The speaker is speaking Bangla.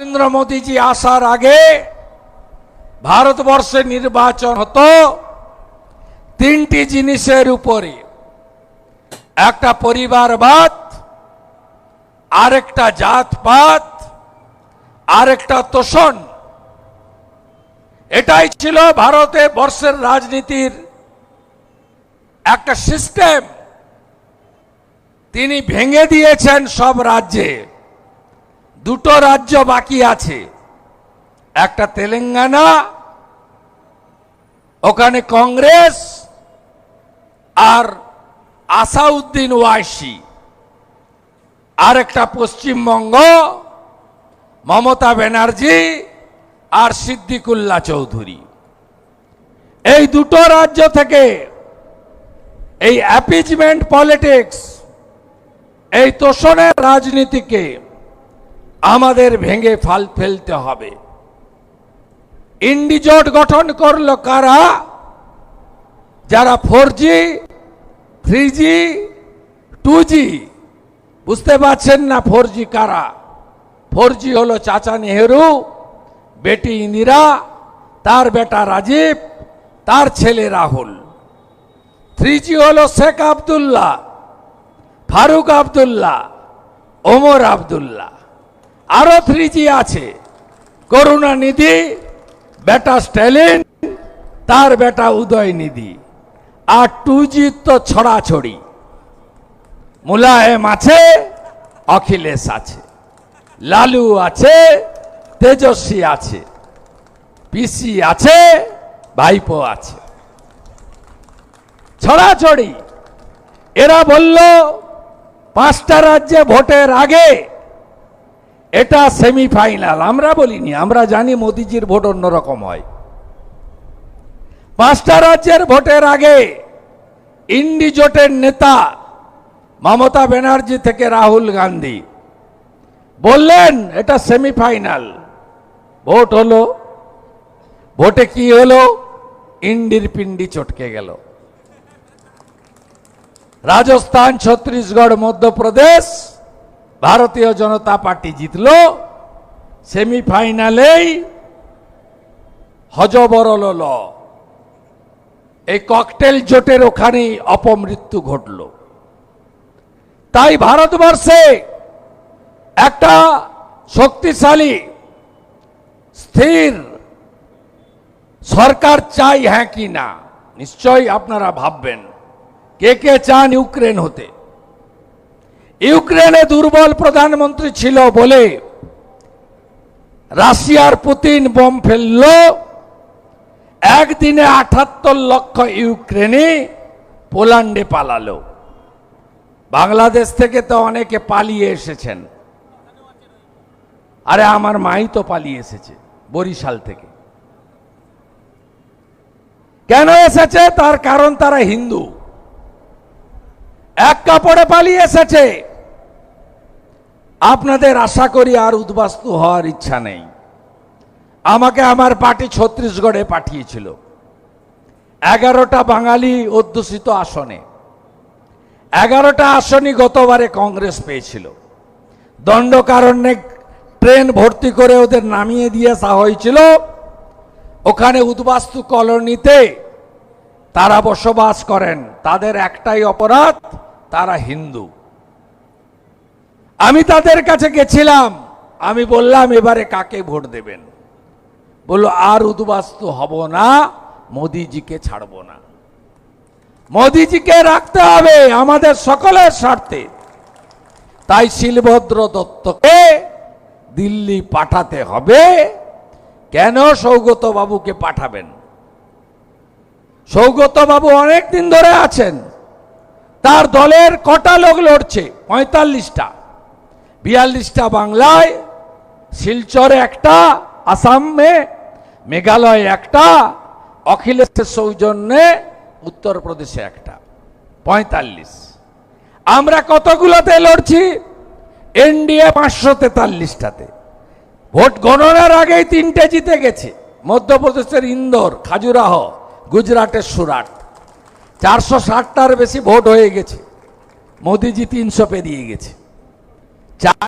নরেন্দ্র মোদীজি আসার আগে ভারতবর্ষে নির্বাচন হতো তিনটি জিনিসের উপরে। একটা পরিবারবাদ, আরেকটা জাতপাত, আরেকটা তোষণ। এটাই ছিল ভারতে বর্ষের রাজনীতির একটা সিস্টেম। তিনি ভেঙে দিয়েছেন সব রাজ্যে। দুটো রাজ্য বাকি আছে। একটা তেলেঙ্গানা, ওখানে কংগ্রেস আর আসাউদ্দিন ওয়াইসি। আর একটা পশ্চিমবঙ্গ, মমতা ব্যানার্জি আর সিদ্দিকুল্লা চৌধুরী। এই দুটো রাজ্য থেকে এই অ্যাপিজমেন্ট পলিটিক্স এই তোষণের রাজনীতিকে আমাদের ভেঙে ফাল ফেলতে হবে। ইন্ডিজোট গঠন করল কারা? যারা four G three G two G বুঝতে পারছেন না ফোর জি কারা? ফোর জি হলো চাচা নেহেরু, বেটি ইন্দিরা, তার বেটা রাজীব, তার ছেলে রাহুল। থ্রি জি হলো শেখ আবদুল্লাহ, ফারুক আবদুল্লাহ, ওমর আবদুল্লাহ। আরও থ্রি আছে। করুণানিধি বেটা স্ট্যালিন, তার বেটা উদয়নিধি আর টু জি তো ছড়াছড়ি। মুলায়েম আছে, অখিলেশ আছে। লালু আছে, তেজস্বী আছে। পিসি আছে, ভাইপো আছে। ছড়াছড়ি। এরা বলল, পাঁচটা রাজ্যে ভোটের আগে এটা সেমিফাইনাল আমরা বলিনি, আমরা জানি মোদিজির ভোট অন্যরকম হয়। পাঁচটা রাজ্যের ভোটের আগে ইন্ডি জোটের নেতা মমতা ব্যানার্জি থেকে রাহুল গান্ধী বললেন, এটা সেমিফাইনাল ভোট হলো। ভোটে কি হলো? ইন্ডির পিন্ডি চটকে গেল। রাজস্থান, ছত্তিশগড়, মধ্যপ্রদেশ ভারতীয় জনতা পার্টি জিতল, সেমিফাইনালেই হজবরল ল। এই ককটেল জোটের ওখানেই অপমৃত্যু ঘটল। তাই ভারতবর্ষে একটা শক্তিশালী, স্থির সরকার চাই হ্যাঁ কি না? নিশ্চয়ই আপনারা ভাববেন, কে কে চান ইউক্রেন হতে? ইউক্রেনে দুর্বল প্রধানমন্ত্রী ছিল বলে রাশিয়ার পুতিন বোম ফেলল। একদিনে আঠাত্তর লক্ষ ইউক্রেনি পোল্যান্ডে পালালো। বাংলাদেশ থেকে তো অনেকে পালিয়ে এসেছেন। আরে আমার মাই তো পালিয়ে এসেছে বরিশাল থেকে। কেন এসেছে? তার কারণ তারা হিন্দু। এক কাপড়ে পালিয়ে এসেছে। আপনাদের আশা করি আর উদ্বাস্তু হওয়ার ইচ্ছা নেই। আমাকে আমার পার্টি ছত্তিশগড়ে পাঠিয়েছিল। এগারোটা বাঙালি অধ্যুষিত আসনে। এগারোটা আসনই গতবারে কংগ্রেস পেয়েছিল। দণ্ডকারণ্যে ট্রেন ভর্তি করে ওদের নামিয়ে দিয়ে আসা হয়েছিল। ওখানে উদ্বাস্তু কলোনিতে তারা বসবাস করেন। তাদের একটাই অপরাধ, তারা হিন্দু। আমি তাদের কাছে গেছিলাম। আমি বললাম, এবারে কাকে ভোট দেবেন? বলল, আর উদ্বাস্ত হব না, মোদিজিকে ছাড়ব না। মোদিজিকে রাখতে হবে আমাদের সকলের স্বার্থে। তাই শিলভদ্র দত্তকে দিল্লি পাঠাতে হবে। কেন সৌগত বাবুকে পাঠাবেন? সৌগত বাবু অনেক দিন ধরে আছেন। তার দলের কটা লোক লড়ছে? পঁয়তাল্লিশটা। বিয়াল্লিশটা বাংলায়, শিলচরে একটা, আসামে, মেঘালয় একটা, অখিলেশের সৌজন্যে উত্তরপ্রদেশে একটা। পঁয়তাল্লিশ। আমরা কতগুলোতে লড়ছি? এনডিএ পাঁচশো তেতাল্লিশটাতে। ভোট গণনার আগেই তিনটে জিতে গেছে। মধ্যপ্রদেশের ইন্দোর, খাজুরাহ, গুজরাটের সুরাট। চারশো ষাটটার বেশি ভোট হয়ে গেছে। মোদিজি তিনশো পেরিয়ে গেছে। Chao.